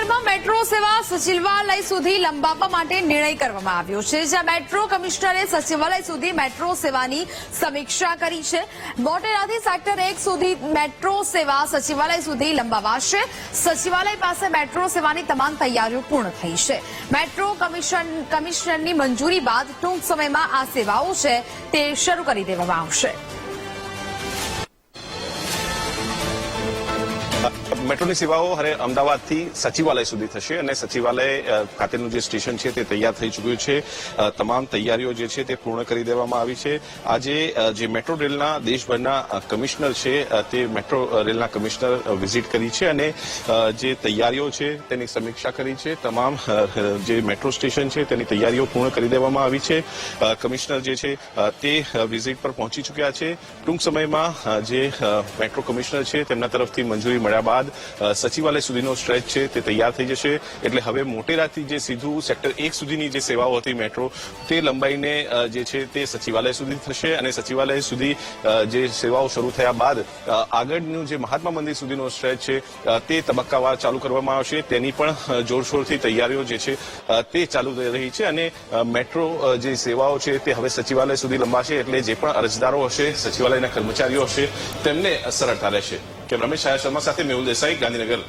ગાંધીનગરમાં મેટ્રો સેવા સચિવાલય સુધી લંબાવવા માટે નિર્ણય કરવામાં આવ્યો છે, જ્યાં મેટ્રો કમિશનરે સચિવાલય સુધી મેટ્રો સેવાની સમીક્ષા કરી છે. મોટેરાથી સેક્ટર એક સુધી મેટ્રો સેવા સચિવાલય સુધી લંબાવાશે. સચિવાલય પાસે મેટ્રો સેવાની તમામ તૈયારીઓ પૂર્ણ થઈ છે. મેટ્રો કમિશન, કમિશનરની મંજૂરી બાદ ટૂંક સમયમાં આ સેવાઓ છે તે શરૂ કરી દેવામાં આવશે. મેટ્રોની સેવાઓ હવે અમદાવાદથી સચિવાલય સુધી થશે અને સચિવાલય ખાતેનું જે સ્ટેશન છે તે તૈયાર થઈ ચૂક્યું છે. તમામ તૈયારીઓ જે છે તે પૂર્ણ કરી દેવામાં આવી છે. આજે જે મેટ્રો રેલના દેશભરના કમિશનર છે તે મેટ્રો રેલના કમિશનર વિઝિટ કરી છે અને જે તૈયારીઓ છે તેની સમીક્ષા કરી છે. તમામ જે મેટ્રો સ્ટેશન છે તેની તૈયારીઓ પૂર્ણ કરી દેવામાં આવી છે. કમિશનર જે છે તે વિઝિટ પર પહોંચી ચૂક્યા છે. ટૂંક સમયમાં જે મેટ્રો કમિશનર છે તેમના તરફથી મંજૂરી મળ્યા બાદ સચિવાલય સુધીનો સ્ટ્રેચ છે, તે તૈયાર થઈ જશે. એટલે હવે મોટેરાથી જે સીધું સેક્ટર એક સુધીની જે સેવાઓ હતી, મેટ્રો, તે લંબાઈને જે છે તે સચિવાલય સુધી થશે અને સચિવાલય સુધી જે સેવાઓ શરૂ થયા બાદ આગળનું જે મહાત્મા મંદિર સુધીનો સ્ટ્રેચ છે તે તબક્કાવાર ચાલુ કરવામાં આવશે. તેની પણ જોરશોરથી તૈયારીઓ જે છે તે ચાલુ થઈ રહી છે અને મેટ્રો જે સેવાઓ છે તે હવે સચિવાલય સુધી લંબાશે. એટલે જે પણ અરજદારો હશે, સચિવાલયના કર્મચારીઓ હશે, તેમને સરળતા રહેશે. કે રમેશ આયા શર્મા સાથે મેહુલ દેસાઈ ગાંધીનગર.